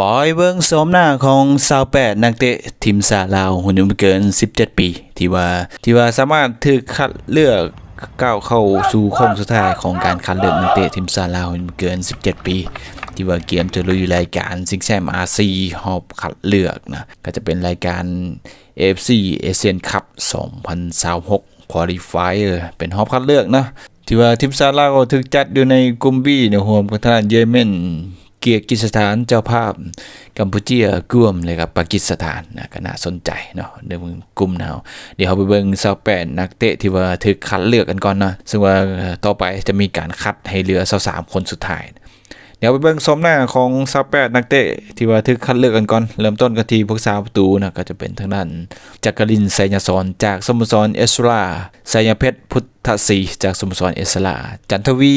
ปอยเบิ่งสมหน้าของ28นักเตะทีมสาลาวหุ่นอายุไม่เกิน 17 ปี ที่ว่าที่ว่าสามารถถูกคัดเลือกก้าวเข้าสู่โค้งสุดท้ายของการคัดเลือกนักเตะทีมสาลาวหุ่นอายุไม่เกิน 17 ปี ที่ว่าเกมจะลุยรายการซิงแซมอาซีหอบคัดเลือกนะก็จะเป็นรายการ AFC Asian Cup 2026 Qualifier เป็นหอบคัดเลือกนะที่ว่าทีมซาลาวถูกจัดอยู่ในกลุ่ม B เนี่ยรวมกับทางเยเมน เกียร์กิสถานเจ้าภาพกัมพูเชียกลุ่มเลยกับปากีสถานนะก็น่าสนใจเนาะในมึงกลุ่มเนาเดี๋ยวเราไปเบิ่ง28นักเตะที่ว่าถูกคัดเลือกกันก่อนนะซึ่งว่าต่อไปจะมีการคัดให้เหลือ23คนสุดท้ายเดี๋ยวไปเบิ่งสมหน้าของ28นักเตะที่ว่าถูกคัดเลือกกันก่อน เริ่มต้นกันที่พวกสาวประตูนะก็จะเป็นทางด้านจักรินไสยาสอนจากสโมสรเอสราไสยาเพชรพุทธทศีจากสโมสรเอสราจันทวี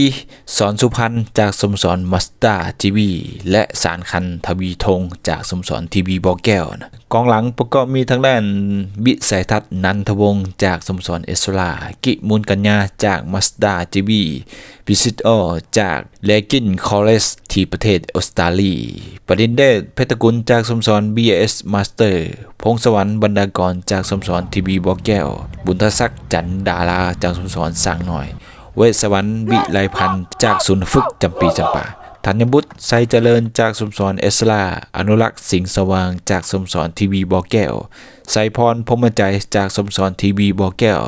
สอนสุพรรณจากสโมสรมัสตาจีวี และสารคันทวีธงจากสโมสรทีวีบอแก้วนะกองหลังประกอบมีทางด้านบิสัยทัศน์นันทวงศ์จากสโมสรเอสรากิมูลกัญญาจากมัสตาจีวีพิสิตออจากเลกินคอเลส ที่ประเทศออสเตรเลียประดินเดชเพชรกุลจากสมสร BS Master พงศวรรค์บรรดากรจากสมสรทีวีบอแก้ว บุญทศักดิ์จันดาราจากสมสรสร้างหน่อย เวสวรรค์วิไลพันธ์จากศูนย์ฝึกจำปีจำปา ธัญบุตรไซเจริญจากสมสรเอสลา อนุรักษ์สิงห์สว่างจากสมสรทีวีบอแก้ว ไซพรพรหมใจจากสมสรทีวีบอแก้ว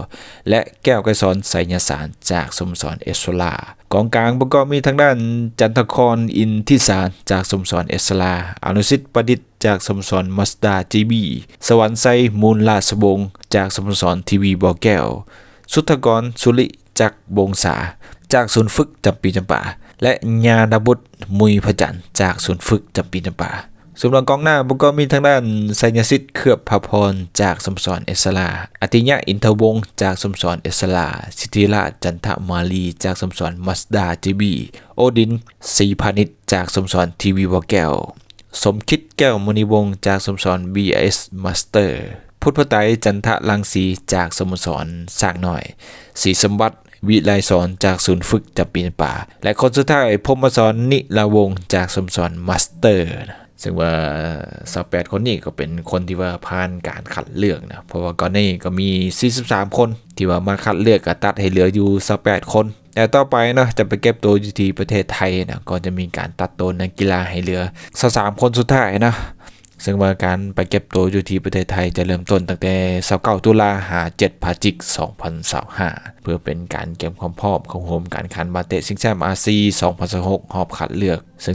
และแก้วไกรสอนไสยสารจากสมสรเอสลากองกลางประกอบมีทางด้านจันทครอินทิสารจากสมสรเอสลา อนุสิทธิ์ประดิษฐ์จากสมสรมัสดาจีบี สวรรค์ไซมูลลาสบง จากสมสรทีวีบอแก้ว สุทธกรสุริจากบงษา จากศูนย์ฝึกจำปีจำปา และญาณบุตรมุยพจันจากศูนย์ฝึกจำปีจำปาสำหรับกองหน้าบุก็มีทางด้านไซยสิทธิ์เคลือบพพรจากสมสรเอสลาอติยะอินทวงศ์จากสมสรเอสลาสิทธิราชจันทมาลีจากสมสรมัสดาจีบีโอดินศรีพาณิชจากสมสรทีวีวอแก้ว สมคิดแก้วมณีวงศ์จากสมสร BS Master พุทธไตรจันทะลังสีจากสมสรสร้างหน่อยศรีสมบัติ วิไลสอนจากศูนย์ฝึกจับปีนป่า และคนสุดท้ายพมสอนนิลาวงจากสมสรมาสเตอร์นะซึ่งว่าสแปดคนนี้ก็เป็นคนที่ว่าผ่านการคัดเลือกนะ เพราะว่าก่อนหนี้ก็มี 43 คนที่ว่ามาคัดเลือกก็ตัดให้เหลืออยู่18คน แต่ต่อไปนะจะไปเก็บตัวอยู่ที่ประเทศไทยนะก็จะมีการตัดตัวนักกีฬาให้เหลือ23คนสุดท้ายนะ ซึ่งว่าการไปเก็บตัวอยู่ที่ประเทศไทยจะเริ่มต้นตั้งแต่29ตุลาหา7พฤศจิก 2025 เพื่อเป็นการเก็บความพร้อมของโฮมการคันบาเตะซิงแซมอาซี2026หอบขัดเลือก ซึ่ง